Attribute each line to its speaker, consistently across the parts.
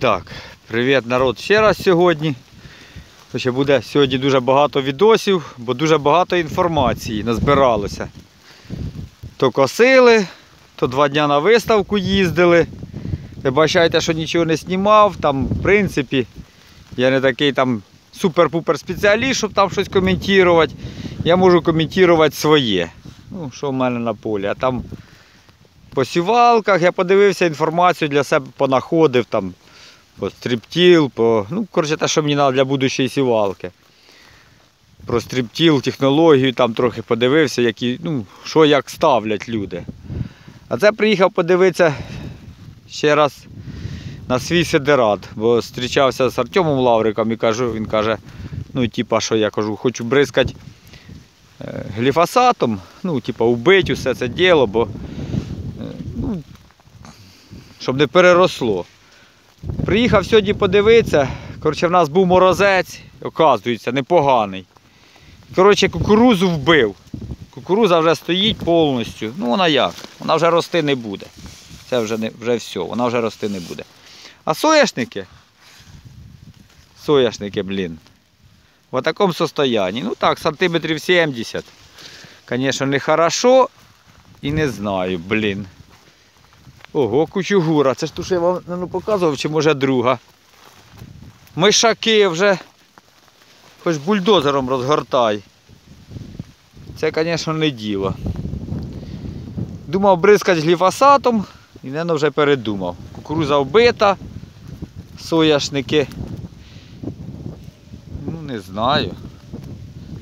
Speaker 1: Так, привіт народ ще раз сьогодні. Ще буде сьогодні дуже багато відосів, бо дуже багато інформації назбиралося. То косили, то два дня на виставку їздили. Ви бачите, що нічого не знімав. Там, в принципі, я не такий там супер-пупер спеціаліст, щоб там щось коментувати. Я можу коментувати своє. Ну, що в мене на полі. А там по сівалках я подивився інформацію для себе понаходив там по стріптіл, по. Ну, коротше, те, що мені треба для будущої сівалки. Про стріптіл, технологію там трохи подивився, які, ну, що як ставлять люди. А це приїхав подивитися ще раз на свій сидерат, бо зустрічався з Артемом Лавриком і кажу, він каже, ну, типа, що я кажу, хочу бризкати е, гліфосатом, ну, типа, вбити усе це діло, бо е, ну, щоб не переросло. Приїхав сьогодні подивитися. Коротше, в нас був морозець, оказується, непоганий. Коротше, кукурузу вбив. Кукуруза вже стоїть повністю. Ну вона як? Вона вже рости не буде. Це вже не, вже все, вона вже рости не буде. А соняшники? Соняшники, блін. В такому состоянні. Ну так, сантиметрів 70. Звісно, не хорошо і не знаю, блін. Ого, кучугура. Це ж ту, що я вам ну, показував, чи може друга. Мишаки вже хоч бульдозером розгортай. Це, звісно, не діло. Думав бризкати гліфосатом і не вже передумав. Кукуруза вбита, сояшники. Ну, не знаю.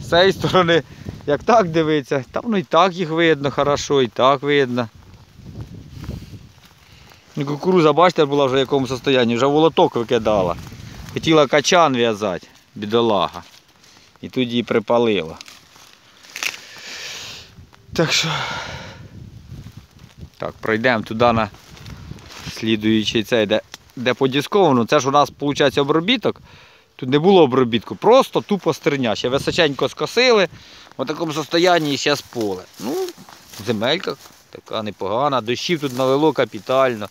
Speaker 1: З цієї сторони, як так дивиться, там ну і так їх видно хорошо, і так видно. Ну, Кукуруза, бачите, була вже в якому состоянні, вже волоток викидала. Хотіла качан в'язати, бідолага. І тут її припалило. Так що. Так, пройдемо туди на слідуючий цей, де, де подісковано. Це ж у нас, виходить, обробіток. Тут не було обробітку, просто тупо стерня. Ще височенько скосили, в такому состоянні зараз поле. Ну, земелька така непогана, дощів тут налило капітально.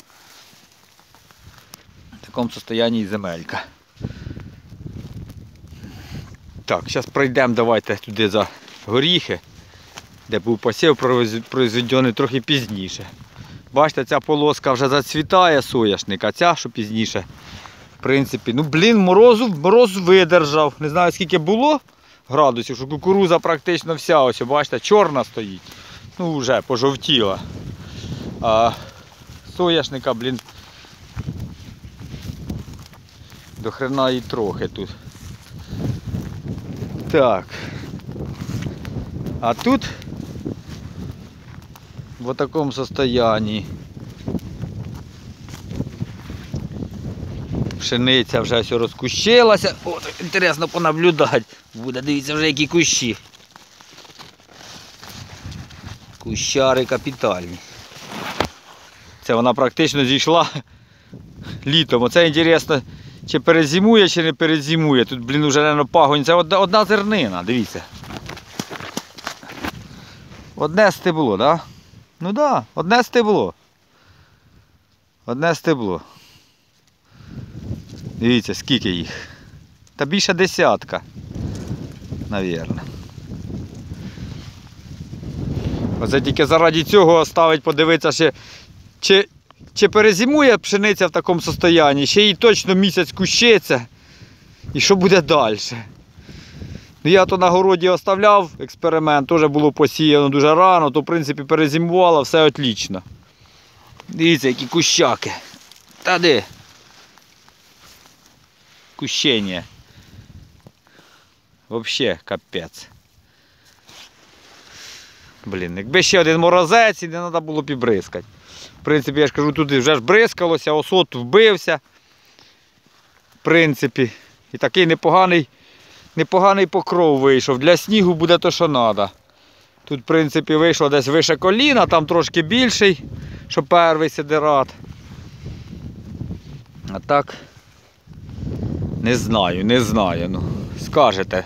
Speaker 1: В такому состоянні і земелька. Так, зараз пройдемо давайте туди за горіхи, де був посів произведений трохи пізніше. Бачите, ця полоска вже зацвітає соняшник, а ця, що пізніше, в принципі, ну блін, морозу, мороз видержав. Не знаю скільки було градусів, що кукуруза практично вся, ось, бачите, чорна стоїть. Ну вже пожовтіла. А соняшника, блін, до хрена і трохи тут. Так. А тут в такому состоянии. Пшениця вже все розкущилася. О, так інтересно понаблюдати. Буде, дивіться вже які кущі. Кущари капітальні. Це вона практично зійшла літом. Оце інтересно, чи перезимує, чи не перезимує. Тут, блін, вже наверное, пагонь. Це одна, одна зернина, дивіться. Одне стебло, так? Да? Ну так, да, одне стебло. Одне стебло. Дивіться, скільки їх. Та більше десятка, навірно. Оце тільки заради цього оставить подивитися, ще, чи, чи перезимує пшениця в такому состоянні, ще їй точно місяць кущиться. І що буде далі? Ну, Я то на городі оставляв експеримент, теж було посіяно дуже рано, то в принципі перезимувало, все отлично. Дивіться, які кущаки. Та де? Кущення. Взагалі капець. Блін, якби ще один морозець і не треба було б. В принципі, я ж кажу, тут вже ж бризкалося, осот вбився. В принципі, і такий непоганий непоганий покров вийшов. Для снігу буде то, що треба. Тут, в принципі, вийшло десь вище коліна, там трошки більший, що перший сидерат. А так не знаю, не знаю. ну, Скажете,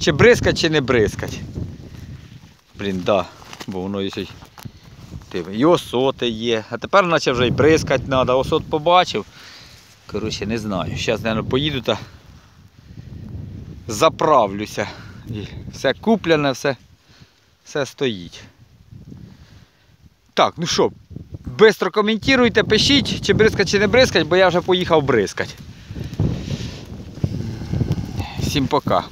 Speaker 1: чи бризкать, чи не бризкать. Блін, да, бо воно і і осоти є. А тепер наче вже й бризкать треба. Осот побачив. Коротше, не знаю. Зараз, мабуть, поїду та заправлюся. І все куплене, все, все стоїть. Так, ну що, Бистро коментуйте, пишіть, чи бризкать, чи не бризкать, бо я вже поїхав бризкать. Всім пока.